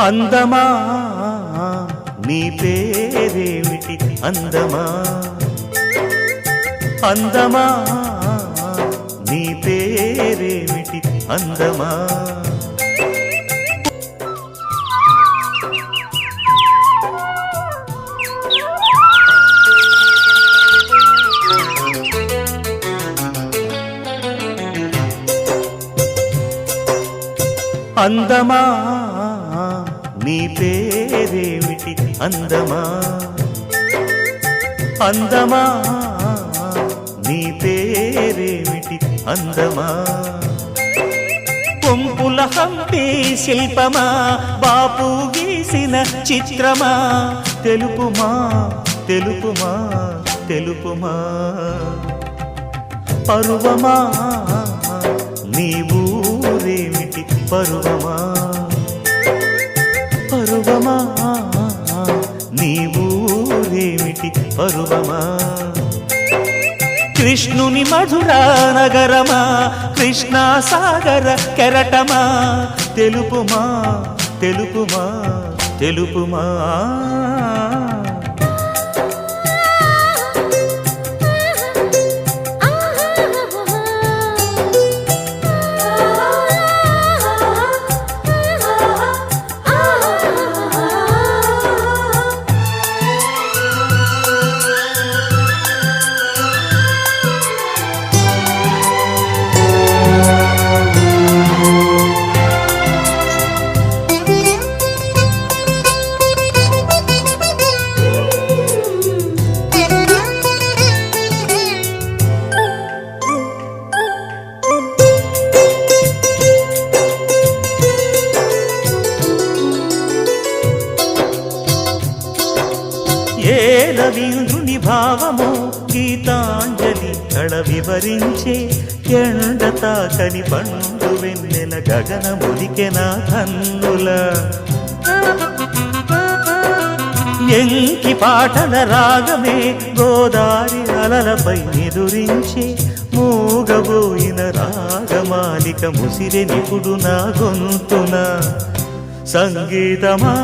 అందమా? నీ పేరేమిటి? అందమా? అందమా? నీ పేరేమిటి? అందమా? అందమా? నీ పేరేమిటి అందమా? అందమా? నీ పేరేమిటి అందమా? కొంపుల హంపి శిల్పమా? బాపు గీసిన చిత్రమా? తెలుపుమా? తెలుపుమా? తెలుపుమా? పరువమా? నీ ఊరేమిటి పరువమా? పరువమా? నీ ఊరేమిటి పరువమా? కృష్ణుని మధురా నగరమా? కృష్ణా సాగర కెరటమా? తెలుపుమా? తెలుపుమా? తెలుపుమా? ఏ రవీంద్రుని భావము గీతాంజలి కళ వివరించే ఎండ తాకని పండు వెన్నెల గగన ముదికెన కన్నుల ఎంకి పాటల రాగమే గోదారి అలలపై ఎదురించే మూగబోయిన రాగమాలిక ముసిరె నిపుడు నా గొంతున. సంగీతమా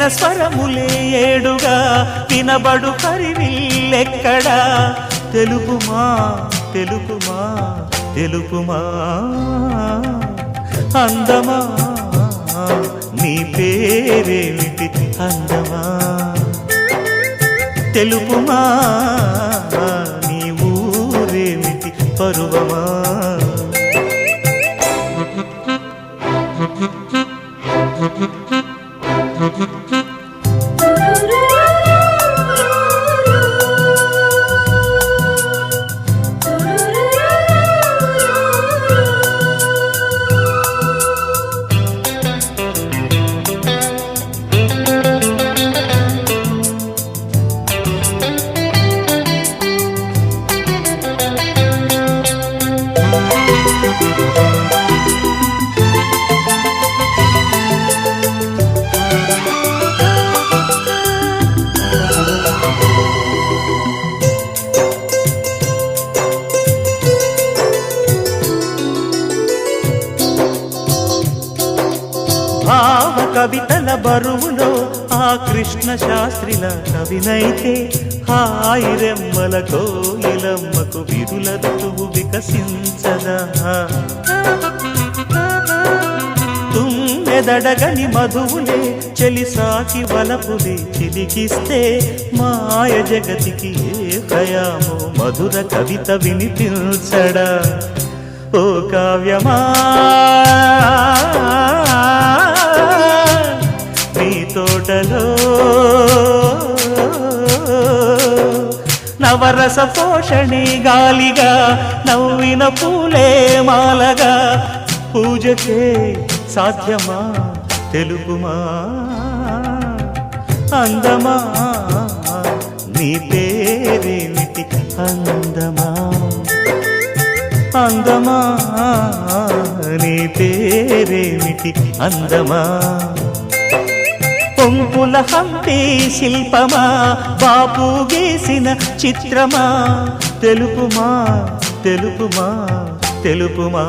విరిసిన స్వరములే ఏడుగా వినబడు కరివిల్లెక్కడా తెలుపుమా తెలుపుమా తెలుపుమా? అందమా? నీ పేరేమిటి అందమా? తెలుపుమా? నీ ఊరేమిటి పరువమా? భావ కవితల బరువులో ఆ కృష్ణ శాస్త్రిల కవినైతే హాయి రెమ్మల కోయిలమ్మకు విరుల ఋతువు వికసించదా? తుమ్మెదడగని మధువులే చెలిసాకి వలపులే చిలికిస్తే మాయ జగతికి ఏ భయామో మధుర కవిత వినిపించడా? ఓ కావ్యమా నీ తోటలో నవరస పోషణి గాలిగా నవ్విన పూలే మాలగా పూజకే సాధ్యమా? తెలుపుమా అందమా? నీ పేరేమిటి అందమా? అందమా? నీ పేరేమిటి అందమా? పొంపుల హంపి శిల్పమా? బాపు గీసిన చిత్రమా? తెలుపుమా? తెలుపుమా? తెలుపుమా?